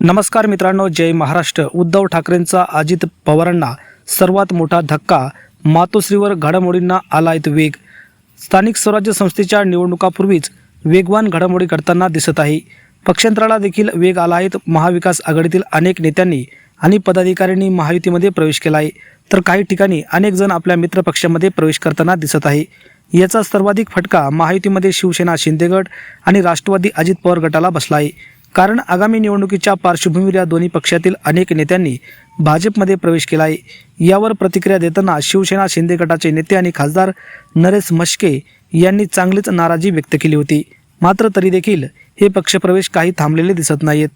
नमस्कार मित्रांनो जय महाराष्ट्र. उद्धव ठाकरेंचा अजित पवारांना सर्वात मोठा धक्का मातोश्रीवर घडामोडींना आलायत वेग. स्थानिक स्वराज्य संस्थेच्या निवडणुकापूर्वीच वेगवान घडामोडी घडताना दिसत आहे. पक्षांतराला देखील वेग आला आहेत महाविकास आघाडीतील अनेक नेत्यांनी आणि पदाधिकाऱ्यांनी महायुतीमध्ये प्रवेश केला आहे तर काही ठिकाणी अनेक जण आपल्या मित्रपक्षामध्ये प्रवेश करताना दिसत आहे. याचा सर्वाधिक फटका महायुतीमध्ये शिवसेना शिंदेगड आणि राष्ट्रवादी अजित पवार गटाला बसला आहे कारण आगामी निवडणुकीच्या पार्श्वभूमीवर या दोन्ही पक्षातील अनेक नेत्यांनी भाजपमध्ये प्रवेश केला आहे. यावर प्रतिक्रिया देताना शिवसेना शिंदे गटाचे नेते आणि खासदार नरेश मश्के यांनी चांगलीच नाराजी व्यक्त केली होती. मात्र तरी देखील हे पक्षप्रवेश काही थांबलेले दिसत नाहीत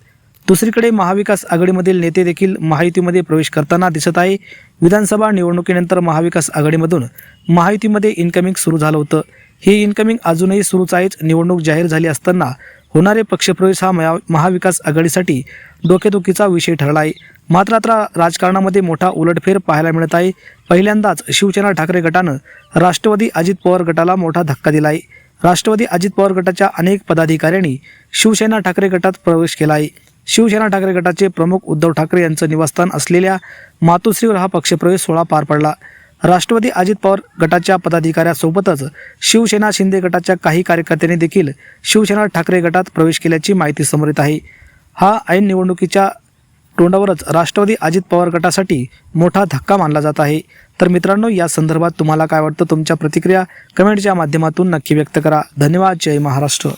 दुसरीकडे महाविकास आघाडीमधील नेते देखील महायुतीमध्ये प्रवेश करताना दिसत आहे. विधानसभा निवडणुकीनंतर महाविकास आघाडीमधून महायुतीमध्ये इन्कमिंग सुरू झालं होतं. हे इन्कमिंग अजूनही सुरूच आहेच. निवडणूक जाहीर झाली असताना होणारे पक्षप्रवेश हा महा- महाविकास आघाडीसाठी डोकेदुखीचा विषय ठरला आहे मात्र आता राजकारणामध्ये मोठा उलटफेर पाहायला मिळत आहे. पहिल्यांदाच शिवसेना ठाकरे गटानं राष्ट्रवादी अजित पवार गटाला मोठा धक्का दिला आहे राष्ट्रवादी अजित पवार गटाच्या अनेक पदाधिकाऱ्यांनी शिवसेना ठाकरे गटात प्रवेश केला आहे शिवसेना ठाकरे गटाचे प्रमुख उद्धव ठाकरे यांचं निवासस्थान असलेल्या मातोश्रीवर हा पक्षप्रवेश सोहळा पार पडला. राष्ट्रवादी अजित पवार गटाच्या पदाधिकाऱ्यासोबतच शिवसेना शिंदे गटाच्या काही कार्यकर्त्यांनी देखील शिवसेना ठाकरे गटात प्रवेश केल्याची माहिती समोर येत आहे. हा ऐन निवडणुकीच्या तोंडावरच राष्ट्रवादी अजित पवार गटासाठी मोठा धक्का मानला जात आहे. तर मित्रांनो या संदर्भात तुम्हाला काय वाटतं? तुमच्या प्रतिक्रिया कमेंटच्या माध्यमातून नक्की व्यक्त करा. धन्यवाद. जय महाराष्ट्र.